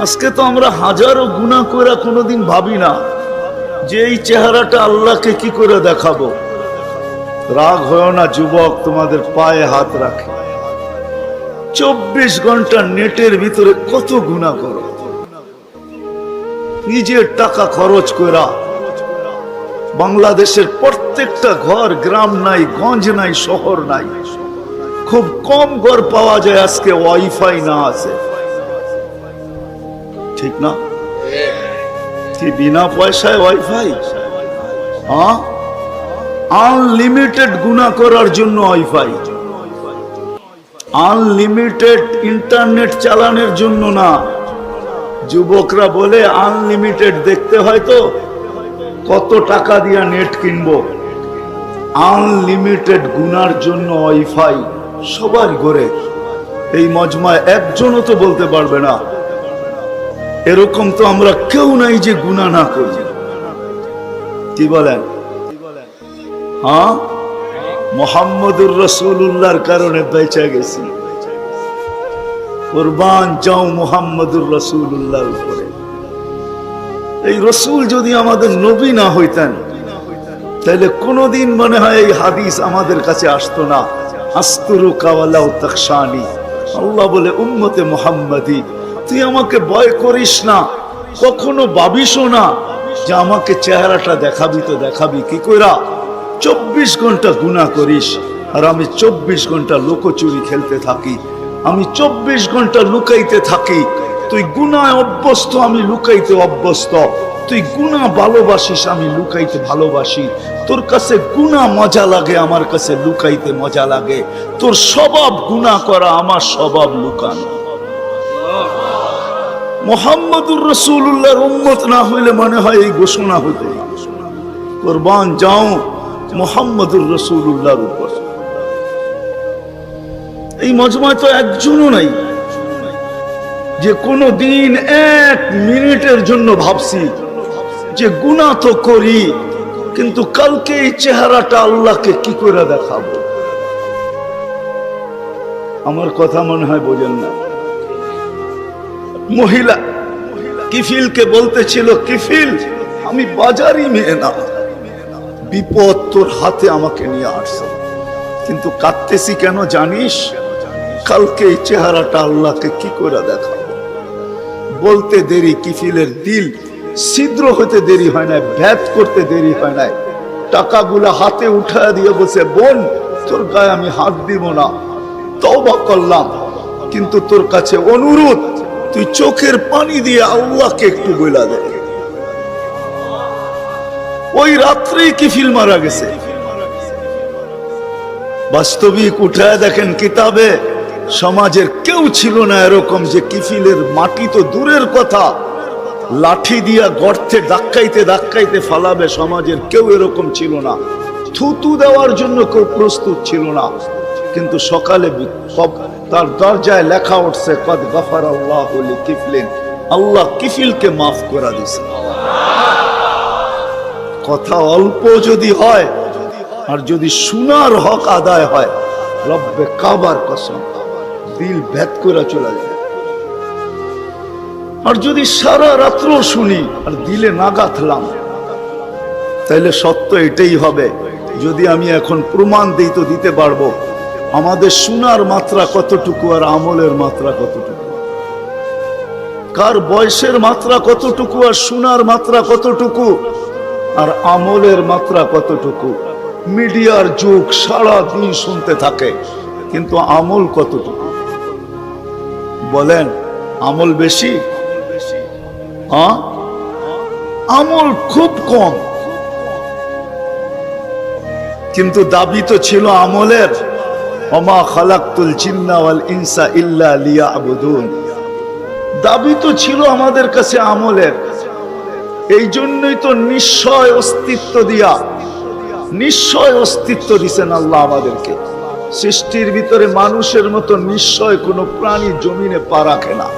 আজকে তো আমরা হাজারো গুণা করে কোনোদিন ভাবি না যে এই চেহারাটা আল্লাহকে কি করে দেখাবো। রাগ হয় না, যুবক, তোমাদের পায়ে হাত রাখে। চব্বিশ ঘণ্টা নেটের ভিতরে কত গুণা করো। নিজের টাকা খরচ করা বাংলাদেশের প্রত্যেকটা ঘর, গ্রাম নাই, গঞ্জ নাই, শহর নাই। খুব কম ঘর পাওয়া যায় আজকে, ওয়াইফাই না আছে। ঠিক না? কি বিনা পয়সায় ওয়াইফাই হ্যাঁ? আনলিমিটেড গুণা করার জন্য ওয়াইফাই আনলিমিটেড ইন্টারনেট চালানোর জন্য না। যুবকরা বলে আনলিমিটেড দেখতে হয় তো, কত টাকা দিয়া নেট কিনবো? আনলিমিটেড গুনার জন্য ওয়াইফাই সবার ঘরে। এই মজমায় একজনও তো বলতে পারবে না। এরকম তো আমরা কেউ নাই যে গুণা না করি। কি বলেন? হ্যাঁ? মোহাম্মদুর রসুল্লাহর কারণে বেঁচে গেছি। কোরবান যাও মোহাম্মদুর রসুল্লাহর উপরে। এই রসুল যদি আমাদের নবী না হইতেন, তাহলে কোনোদিন মনে হয় এই হাদিস আমাদের কাছে আসতো না। আস্তুরু কাওয়ালাউ তাকশানি আল্লাহ বলে, উম্মতে মোহাম্মদী তুই আমাকে ভয় করিস না, কখনো ভাবিসও না যে আমাকে চেহারাটা দেখাবি তো দেখাবি, কি কইরা? চব্বিশ ঘণ্টা গুণা করিস আর আমি চব্বিশ ঘণ্টা লুকোচুরি খেলতে থাকি, আমি চব্বিশ ঘণ্টা লুকাইতে থাকি, তুই গুনায় অভ্যস্ত, আমি লুকাইতে অভ্যস্ত, তুই গুণা ভালোবাসিস, আমি লুকাইতে ভালোবাসি, তোর কাছে গুণা মজা লাগে, আমার কাছে লুকাইতে মজা লাগে, তোর স্বভাব গুণা করা, আমার স্বভাব লুকানো। মোহাম্মদুর রসুল্লাহর উম্মত না হইলে মনে হয় এই ঘোষণা হতো কোরবান যাও মোহাম্মদুর রসুল্লাহর উপর। এই মজমায় তো একজনও নাই। যে কোনো দিন এক মিনিটের জন্য ভাবছি যে গুণা তো করি, কিন্তু কালকে এই চেহারাটা আল্লাহকে কি করে দেখাবো? আমার কথা মনে হয় বোঝেন না। মহিলা কিফিলকে বলতেছিল কিফিল, আমি বাজারই মেয়ে না। বিপদ তোর হাতে আমাকে নিয়ে আসছে। কিন্তু কাঁদতেছি কেন জানিস? কালকে এই চেহারাটা আল্লাহকে কি করে দেখাবো? বলতে দেরি কিফিলের দিল, ছিদ্র হতে দেরি হয় না ভ্যাত করতে দেরি হয় না টাকাগুলা হাতে উঠায় দিয়ে বসে বোন, তোর গায়ে আমি হাত দিব না। তওবা করলাম, কিন্তু তোর কাছে অনুরোধ তুই চোখের পানি দিয়ে আল্লাহকে একটু বইলা দে। ওই রাত্রেই কিফিল মারা গেছে? বাস্তবিক উঠায় দেখেন কিতাবে, সমাজের কেউ ছিল না এরকম যে কিফিলের মাটি তো দূরের কথা, লাঠি দিয়া গর্তে ধাক্কাইতে ধাক্কাইতে ফালাবে, সমাজের কেউ এরকম ছিল না। থুতু দেওয়ার জন্য কেউ প্রস্তুত ছিল না। কিন্তু সকালে তার দরজায় লেখা উঠছে, কদ গফার আল্লাহ কিফলিন আল্লাহ কিফিলকে মাফ করা দিছে কথা অল্প যদি হয়, আর যদি শোনার হক আদায় হয়, রব্বে কাবার কসম, দিল ভেদ করে চলে যায়। আর যদি সারা রাত্র শুনি, আর দিলে না গাঁথলাম তাহলে সত্য এটাই হবে। যদি আমি এখন প্রমাণ দিই তো দিতে পারব আমাদের শোনার মাত্রা কতটুকু আর আমলের মাত্রা কতটুকু? কার বয়সের মাত্রা কতটুকু আর শোনার মাত্রা কতটুকু? আর আমলের মাত্রা কতটুকু? মিডিয়ার যুগ সারা দিন শুনতে থাকে, কিন্তু আমল কতটুকু? বলেন, আমল বেশি? আমল খুব কম। কিন্তু দাবি তো ছিল আমলের। অমা খালাক্তুল জিন্না ওয়াল ইনসা ইল্লা লিয়াবুদুন। দাবি তো ছিল আমাদের কাছে আমলের। এই জন্যই তো নিশ্চয় অস্তিত্ব দিয়া, নিশ্চয় অস্তিত্ব দিছেন আল্লাহ আমাদেরকে। সৃষ্টির ভিতরে মানুষের মতো নিশ্চয় কোনো প্রাণী জমিনে পা রাখে না।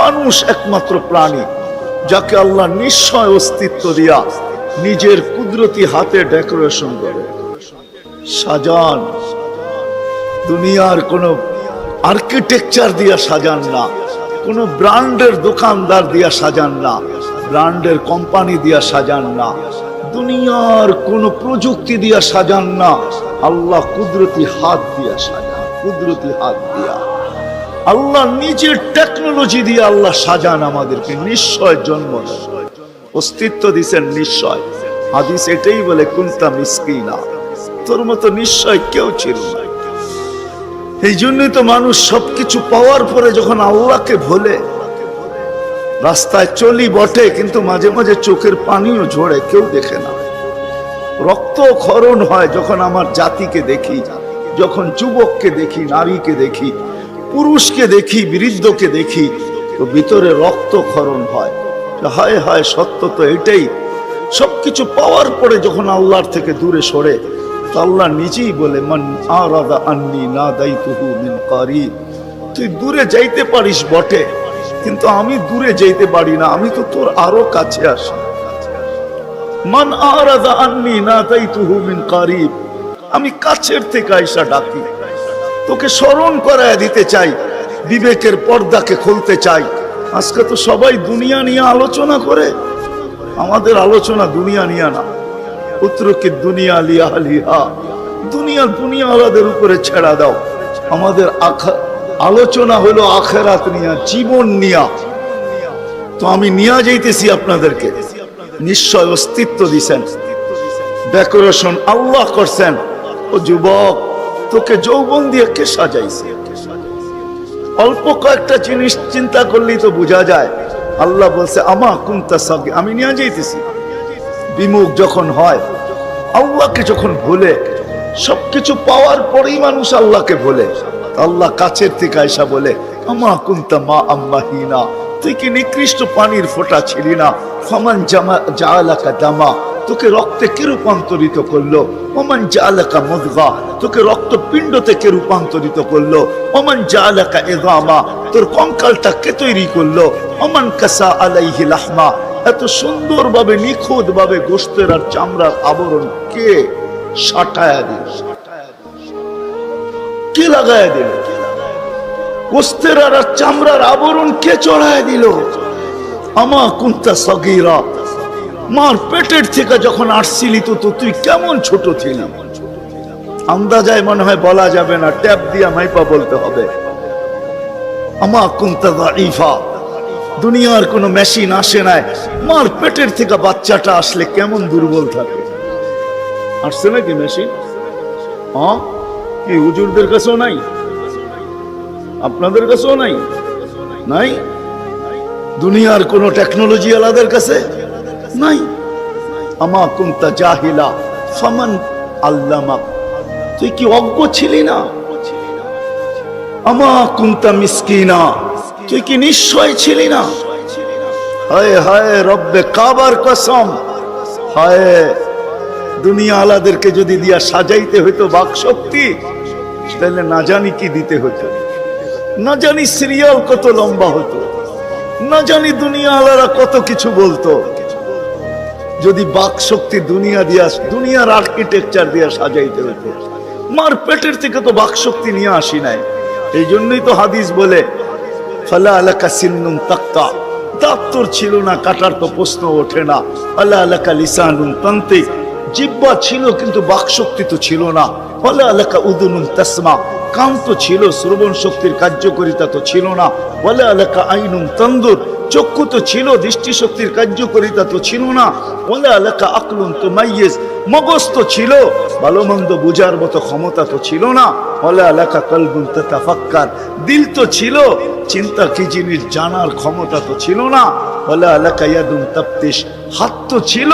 মানুষ একমাত্র প্রাণী, যাকে আল্লাহ নিশ্চয় অস্তিত্ব দিয়া নিজের কুদরতি হাতে ডেকোরেশন করে। সাজান দুনিয়ার কোনো আর্কিটেকচার দিয়া সাজান না, কোনো ব্র্যান্ডের দোকানদার দিয়া সাজান না, ব্র্যান্ডের কোম্পানি দিয়া সাজান না, দুনিয়ার কোন প্রযুক্তি দিয়া সাজান না, আল্লাহ কুদরতি হাত দিয়া সাজান, কুদরতি হাত দিয়া। আল্লাহ নিজের টেকনোলজি দিয়ে আল্লাহ সাজান আমাদেরকে, নিশ্চয় জন্ম। অস্তিত্ব দিছেন নিশ্চয়। হাদিস এটাই বলে, কুন্তা মিসকিনা। তোর মতো নিশ্চয় কেউ ছিল না। এই জন্যই তো মানুষ সবকিছু পাওয়ার পরে যখন আল্লাহকে ভোলে, রাস্তায় চলি বটে, কিন্তু মাঝে মাঝে চোখের পানিও ঝরে, কেউ দেখে না। রক্ত ক্ষরণ হয় যখন আমার জাতিকে দেখি, যখন যুবককে দেখি, নারীকে দেখি, পুরুষকে দেখি, বৃদ্ধকে দেখি, তো ভিতরে রক্ত ক্ষরণ হয়। হায় হায়, সত্য তো এটাই। সবকিছু পাওয়ার পরে যখন আল্লাহর থেকে দূরে সরে আল্লাহ নিজেই বলে, মান আন্নি না মিন তুই দূরে যাইতে পারিস বটে, কিন্তু আমি দূরে যাইতে পারি না, আমি তো তোর আরও কাছে আসি। আরাদা আন্নি না মিন আমি কাছের থেকে আইসা ডাকি, তোকে স্মরণ করায় দিতে চাই, বিবেকের পর্দাকে খুলতে চাই। আজকে তো সবাই দুনিয়া নিয়ে আলোচনা করে, আমাদের আলোচনা দুনিয়া নিয়ে না। পুত্রকে দুনিয়া লিয়া লিহা দুনিয়া দুনিয়া আলাদের উপরে ছেড়া দাও। আমাদের আলোচনা হলো আখেরাত নিয়া, জীবন নিয়া। তো আমি নিয়া যাইতেছি আপনাদেরকে। নিশ্চয় অস্তিত্ব দিছেন। ডেকোরেশন আল্লাহ করছেন। ও যুবক, তোকে যৌবন দিয়ে কে সাজাইছে? অল্প কয়েকটা জিনিস চিন্তা করলেই তো বোঝা যায়। আল্লাহ বলছে, আমা কুন্তা সাগি আমি নিয়ে যাইতেছি। বিমুখ যখন হয়, আল্লাহকে যখন ভুলে, সবকিছু পাওয়ার পরেই মানুষ আল্লাহকে ভুলে। আল্লাহ কাছের থেকে আয়সা বলে, আমা কুন্তা মা তুই নিকৃষ্ট পানির ফোঁটা ছিলি না? ফমান জামা দামা, তোকে রক্তে কে রূপান্তরিত করল? ওমান জালাকা মুদগা, তোকে রক্ত পিণ্ড থেকে রূপান্তরিত করল? ওমান জালাকা এদামা তোর কঙ্কালটা কে তৈরি করল? ওমান কাসা আলাইহি লাহমা এত সুন্দরভাবে নিখুঁত ভাবে গোস্তের আর চামড়ার আবরণ কে সাটায়া দিল? কে লাগায় দিল? গোস্তের আর চামড়ার আবরণ কে চড়ায় দিল? আমা কুন্তা সগীরা। মার পেটের থেকে যখন আসছিলি তো তুই কেমন ছোট ছিলি? আন্দাজায় মনে হয় বলা যাবে না, ট্যাপ দিয়া মাইপা বলতে হবে। আমা কুন্তা ইফা দুনিয়ার কোনো মেশিন আসে নাই। মার পেটের থেকে বাচ্চাটা আসলে কেমন দুর্বল থাকে। আসছে নাকি মেশিন হ্যাঁ? কি হুজুরদের কাছেও নাই? আপনাদের কাছেও নাই? নাই? দুনিয়ার কোন টেকনোলজি আলাদের কাছে নাই। আমা কুন্তা জাহিলা ফামান আল্লামা। তুই কি অজ্ঞ ছিলি না? আমা কুন্তা মিসকিনা। তুই কি নিশ্চয় ছিলি না? হায় হায় রব্বে কাবার কসম। হায়, দুনিয়া আলাদেরকে যদি দিয়া সাজাইতে হইতো বাক শক্তি তাহলে না জানি কি দিতে হতো না জানি সিরিয়াল কত লম্বা হতো না জানি দুনিয়া আলারা কত কিছু বলতো। যদি বাক শক্তি দুনিয়া দিয়া, দুনিয়ার আর্কিটেকচার দিয়া সাজাইতে হতো মার পেটের থেকে তো বাক শক্তি নিয়ে আসি নাই। এই জন্যই তো হাদিস বলে ফালা আলাকা তোর ছিল না, কাটার তো প্রশ্ন ওঠে না। আল্লাহ আলাকা লিসানুন তান্ত্রিক জিব্বা ছিল, কিন্তু বাকশক্তি তো ছিল না। ফলে আলাকা উদুনুন তাসমা। কান তো ছিল শ্রবণ শক্তির কার্যকরিতা তো ছিল না। বলে আলাকা আইনুন তন্দুর। চক্ষু তো ছিল দৃষ্টি শক্তির কার্যকরিতা তো ছিল না। বলে আলাকা আকলুন তো মাইয়েস মগজ তো ছিল ভালো মন্দ বুঝার মতো ক্ষমতা তো ছিল না। বলে আলাকা কলবুন তাফাক্কার দিল তো ছিল, চিন্তা কি জিনিস জানার ক্ষমতা তো ছিল না। বলে আলাকা ইয়াদুন তাপ্তিস হাত তো ছিল,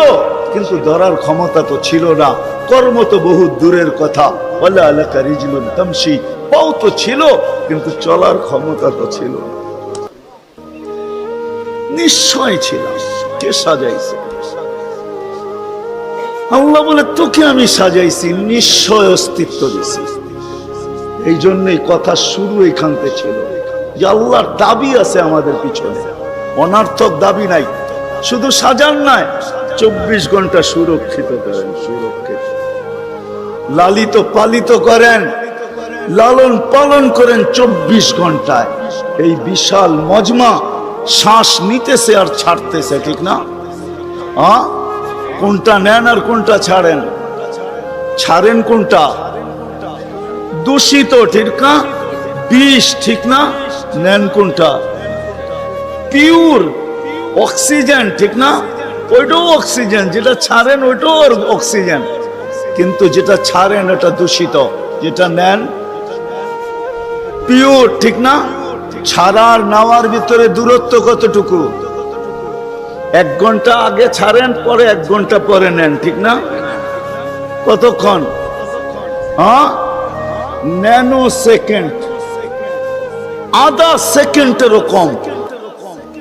কিন্তু ধরার ক্ষমতা তো ছিল না। কর্ম তো বহু দূরের কথা। বলে আলাকা রিজলুন তামসি পাও তো ছিল, কিন্তু চলার ক্ষমতা তো ছিল না। নিশ্চয় ছিল কে সাজাইছে? আল্লাহ বলে, তোকে আমি সাজাইছি, নিশ্চয় অস্তিত্ব দিছি। এই জন্যই কথা শুরু এখানতে ছিল। যে আল্লাহর দাবি আছে আমাদের পিছনে। অনার্থক দাবি নাই। শুধু সাজান নাই। চব্বিশ ঘণ্টা সুরক্ষিত করেন, সুরক্ষিত। লালিত পালিত করেন, লালন পালন করেন চব্বিশ ঘন্টায়। এই বিশাল মজমা শ্বাস নিতেছে আর ছাড়তেছে, ঠিক না? কোনটা নেন আর কোনটা ছাড়েন? ছাড়েন কোনটা? দূষিত, ঠিক না? বিষ, ঠিক না? নেন কোনটা? পিওর অক্সিজেন, ঠিক না? ওইটাও অক্সিজেন, যেটা ছাড়েন ওইটাও অক্সিজেন। কিন্তু যেটা ছাড়েন, এটা দূষিত। যেটা নেন পিওর ঠিক না? ছাড়ার নেওয়ার ভিতরে দূরত্ব কতটুকু? এক ঘণ্টা আগে ছাড়েন, পরে এক ঘণ্টা পরে নেন, ঠিক না? কতক্ষণ? হ্যাঁ? Nano second. আধা সেকেন্ডেরও কম।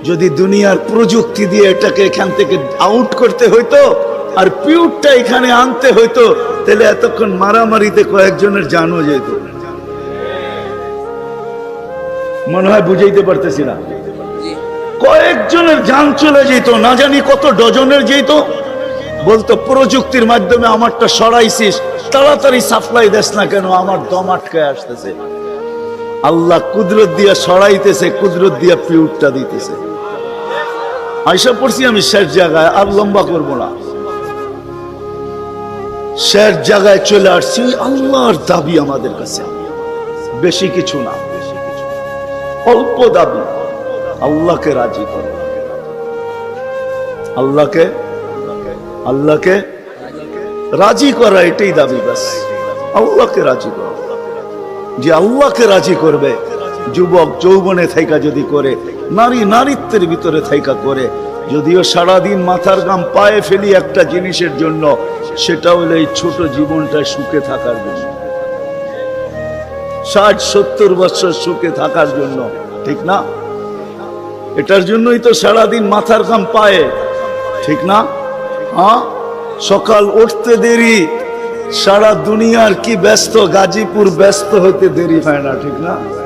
যদি দুনিয়ার প্রযুক্তি দিয়ে এটাকে এখান থেকে আউট করতে হইতো, আর পিউরটা এখানে আনতে হইতো, তাহলে এতক্ষণ মারামারিতে কয়েকজনের জানো যেত। মনে হয় বুঝাইতে পারতেছি না। কয়েকজনের যান চলে যেত, না জানি কত ডজনের যেত। বলতো, প্রযুক্তির মাধ্যমে আমারটা সরাইছিস, তাড়াতাড়ি সাপ্লাই দেস না কেন, আমার দম আটকে আসতেছে। আল্লাহ কুদরত দিয়া সরাইতেছে, কুদরত দিয়া পিউরটা দিতেছে। আইসা পড়ছি আমি শেষ জায়গায়, আর লম্বা করব না। শেষ জায়গায় চলে আসছি, আল্লাহর দাবি আমাদের কাছে। বেশি কিছু না। অল্প দাবি। আল্লাহকে রাজি করো। আল্লাহকে আল্লাহকে রাজি করা এটাই দাবি বাস আল্লাহকে রাজি করো। যে আল্লাহকে রাজি করবে, যুবক যৌবনে থাইকা যদি করে, নারী নারীত্বের ভিতরে থাইকা করে, যদিও সারাদিন মাথার গাম পায়ে ফেলি একটা জিনিসের জন্য, সেটা হলো এই ছোট জীবনটা সুখে থাকার জন্য। ষাট, সত্তর বছর সুখে থাকার জন্য, ঠিক না? এটার জন্যই তো সারাদিন মাথার কাম পায়ে, ঠিক না? হ্যাঁ? সকাল উঠতে দেরি, সারা দুনিয়ার কি ব্যস্ত, গাজীপুর ব্যস্ত হতে দেরি হয় না, ঠিক না?